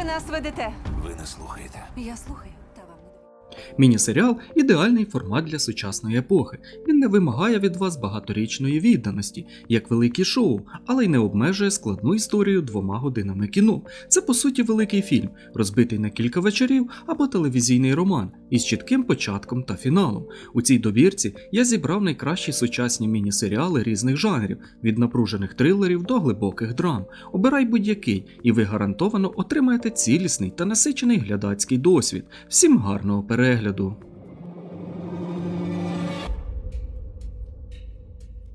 ви нас ведете? Ви не слухаєте. Я слухаю, Міні-серіал ідеальний формат для сучасної епохи. Він не вимагає від вас багаторічної відданості, як великі шоу, але й не обмежує складну історію двома годинами кіно. Це по суті великий фільм, розбитий на кілька вечорів або телевізійний роман із чітким початком та фіналом. У цій добірці я зібрав найкращі сучасні міні-серіали різних жанрів, від напружених трилерів до глибоких драм. Обирай будь-який, і ви гарантовано отримаєте цілісний та насичений глядацький досвід. Всім гарного перегляду!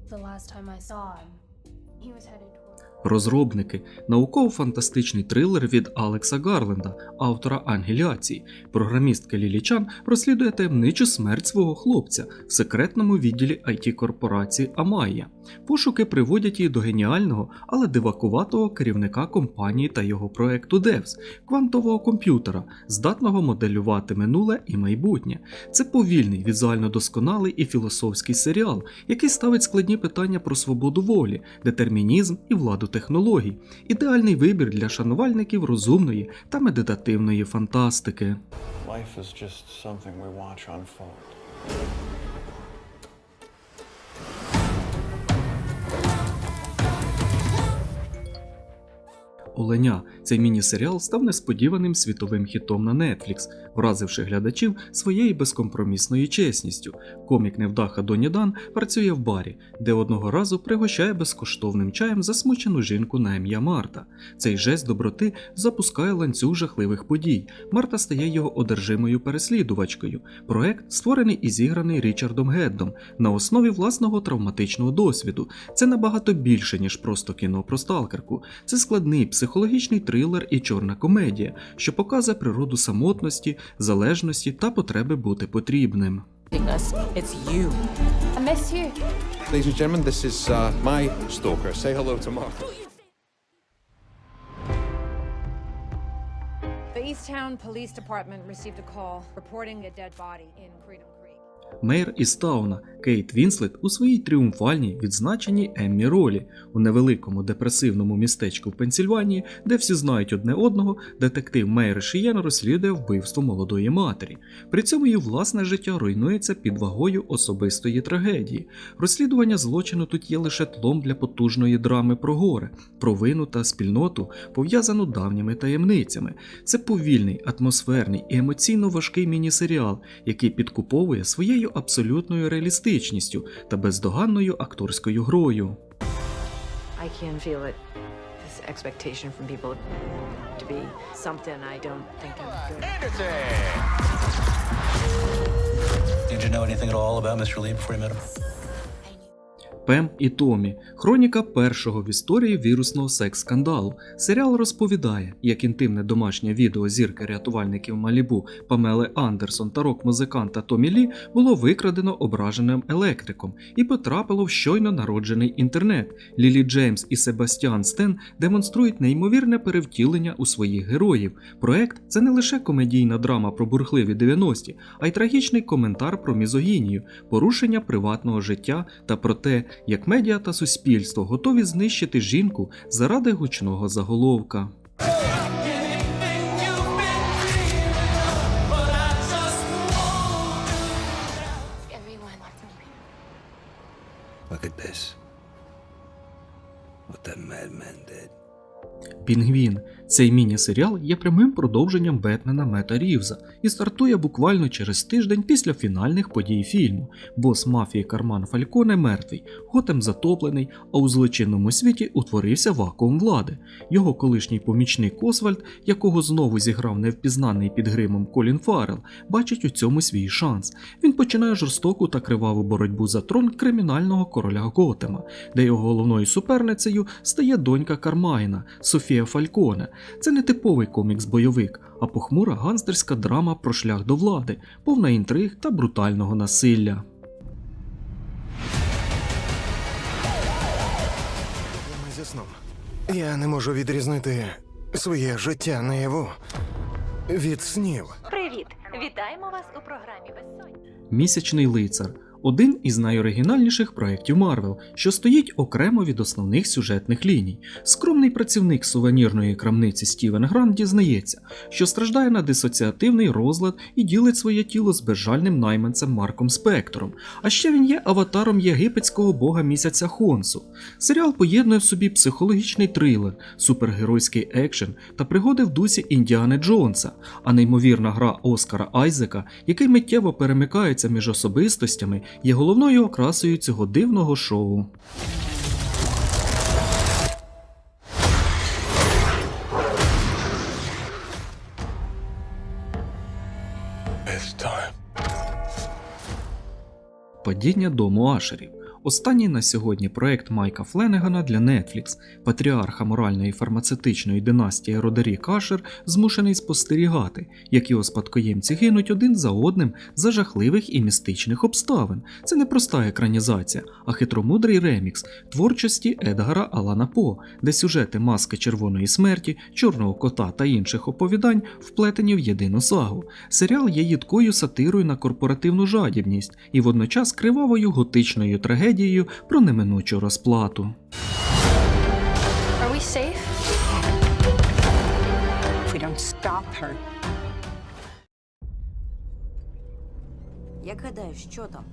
The last time I saw him, he was headed. Розробники науково-фантастичний трилер від Алекса Гарленда, автора Ангеляції. Програмістка Лілі Чан розслідує таємничу смерть свого хлопця в секретному відділі it корпорації Амайя. Пошуки приводять її до геніального, але дивакуватого керівника компанії та його проекту Devs – квантового комп'ютера, здатного моделювати минуле і майбутнє. Це повільний, візуально досконалий і філософський серіал, який ставить складні питання про свободу волі, детермінізм і владу технологій. Ідеальний вибір для шанувальників розумної та медитативної фантастики. Life is just something we watch unfold. Оленя цей міні-серіал став несподіваним світовим хітом на Netflix, вразивши глядачів своєю безкомпромісною чесністю. Комік невдаха Доні Дан працює в барі, де одного разу пригощає безкоштовним чаєм засмучену жінку на ім'я Марта. Цей жест доброти запускає ланцюг жахливих подій. Марта стає його одержимою переслідувачкою. Проект створений і зіграний Річардом Геддом на основі власного травматичного досвіду. Це набагато більше, ніж просто кіно про сталкерку. Це складний психологічний трилер і чорна комедія, що показує природу самотності, залежності та потреби бути потрібним. us. It's you. I miss you. Ladies and gentlemen, this is uh, my stalker. Say hello to Martha. The Easttown Police Department received a call reporting a dead body in Freedom Creek. Мейр із Тауна Кейт Вінслет у своїй тріумфальній відзначеній Еммі ролі у невеликому депресивному містечку в Пенсільванії, де всі знають одне одного, детектив Мейр Шієн розслідує вбивство молодої матері. При цьому її власне життя руйнується під вагою особистої трагедії. Розслідування злочину тут є лише тлом для потужної драми про горе, провину та спільноту, пов'язану давніми таємницями. Це повільний, атмосферний і емоційно важкий міні-серіал, який підкуповує своєю абсолютною реалістичністю та бездоганною акторською грою. I can feel it. This expectation from people to be something I don't think I'm good. Anderson! Did you know anything at all about Mr. Lee before you met him? Пем і Томі хроніка першого в історії вірусного секс-скандалу. Серіал розповідає, як інтимне домашнє відео зірки рятувальників Малібу Памели Андерсон та рок-музиканта Томі Лі було викрадено ображеним електриком і потрапило в щойно народжений інтернет. Лілі Джеймс і Себастьян Стен демонструють неймовірне перевтілення у своїх героїв. Проект це не лише комедійна драма про бурхливі 90-ті, а й трагічний коментар про мізогінію, порушення приватного життя та про те, як медіа та суспільство готові знищити жінку заради гучного заголовка. Look at this. What that madman did. Пінгвін. Цей міні-серіал є прямим продовженням Бетмена Мета Рівза і стартує буквально через тиждень після фінальних подій фільму. Бос мафії Карман Фальконе мертвий, Готем затоплений, а у злочинному світі утворився вакуум влади. Його колишній помічник Освальд, якого знову зіграв невпізнаний під гримом Колін Фаррелл, бачить у цьому свій шанс. Він починає жорстоку та криваву боротьбу за трон кримінального короля Готема, де його головною суперницею стає донька Кармайна Софія Фальконе. Це не типовий комікс-бойовик, а похмура ганстерська драма про шлях до влади, повна інтриг та брутального насилля. Я не можу відрізнити своє життя наяву від снів. Привіт! Вітаємо вас у програмі Безсоння. Місячний лицар один із найоригінальніших проєктів Марвел, що стоїть окремо від основних сюжетних ліній. Скромний працівник сувенірної крамниці Стівен Грант дізнається, що страждає на дисоціативний розлад і ділить своє тіло з безжальним найманцем Марком Спектором. А ще він є аватаром єгипетського бога місяця Хонсу. Серіал поєднує в собі психологічний трилер, супергеройський екшен та пригоди в дусі Індіани Джонса, а неймовірна гра Оскара Айзека, який миттєво перемикається між особистостями, є головною окрасою цього дивного шоу. Падіння дому Ашерів. Останній на сьогодні проект Майка Фленегана для Netflix. Патріарха моральної фармацевтичної династії Родерік Ашер змушений спостерігати, як його спадкоємці гинуть один за одним за жахливих і містичних обставин. Це не проста екранізація, а хитромудрий ремікс творчості Едгара Алана По, де сюжети маски червоної смерті, чорного кота та інших оповідань вплетені в єдину сагу. Серіал є їдкою сатирою на корпоративну жадібність і водночас кривавою готичною трагедією про неминучу розплату. Are we safe? If we don't stop her. Як гадаєш, що там?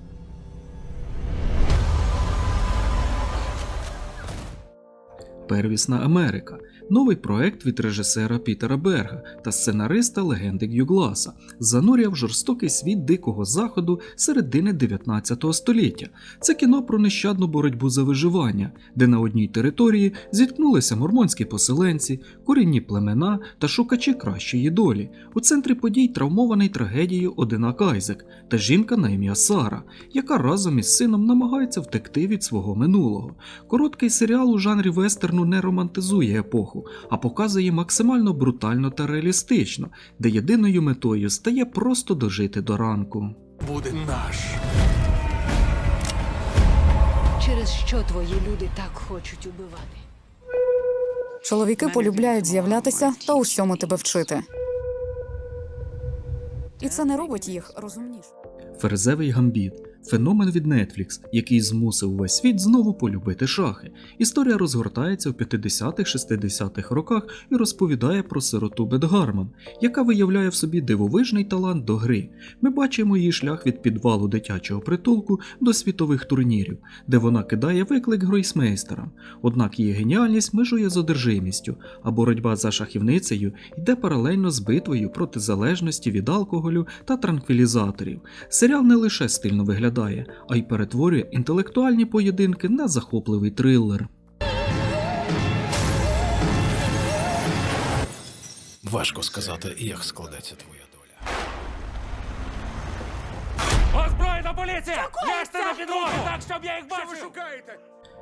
Первісна Америка новий проект від режисера Пітера Берга та сценариста легенди Гюгласа занурює в жорстокий світ дикого заходу середини 19 століття. Це кіно про нещадну боротьбу за виживання, де на одній території зіткнулися мормонські поселенці, корінні племена та шукачі кращої долі. У центрі подій травмований трагедією Одинак Айзек та жінка на ім'я Сара, яка разом із сином намагається втекти від свого минулого. Короткий серіал у жанрі вестерну не романтизує епоху, а показує максимально брутально та реалістично, де єдиною метою стає просто дожити до ранку. Буде наш. Через що твої люди так хочуть убивати? Чоловіки полюбляють з'являтися та усьому тебе вчити. І це не робить їх розумніше. Ферзевий гамбіт феномен від Netflix, який змусив весь світ знову полюбити шахи. Історія розгортається в 50-60-х роках і розповідає про сироту Бетгарман, яка виявляє в собі дивовижний талант до гри. Ми бачимо її шлях від підвалу дитячого притулку до світових турнірів, де вона кидає виклик гройсмейстерам. Однак її геніальність межує з одержимістю, а боротьба за шахівницею йде паралельно з битвою проти залежності від алкоголю та транквілізаторів. Серіал не лише стильно виглядає, а й перетворює інтелектуальні поєдинки на захопливий трилер. Важко сказати, як складеться твоя доля. Озброєна поліція! Ляжте на підлогу так, щоб я їх бачив!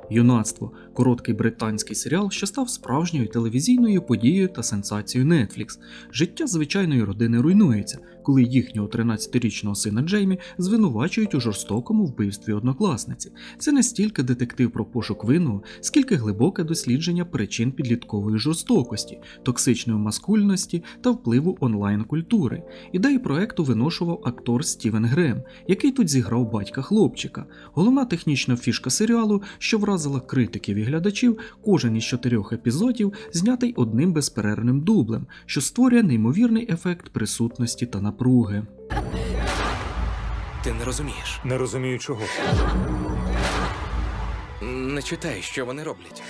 Юнацтво короткий британський серіал, що став справжньою телевізійною подією та сенсацією Netflix. Життя звичайної родини руйнується, коли їхнього 13-річного сина Джеймі звинувачують у жорстокому вбивстві однокласниці. Це не стільки детектив про пошук винного, скільки глибоке дослідження причин підліткової жорстокості, токсичної маскульності та впливу онлайн-культури. Ідеї проекту виношував актор Стівен Грем, який тут зіграв батька хлопчика. Головна технічна фішка серіалу, що вразила критиків і глядачів, кожен із чотирьох епізодів знятий одним безперервним дублем, що створює неймовірний ефект присутності та напруги. Ти не розумієш. Не розумію чого. Не читай, що вони роблять.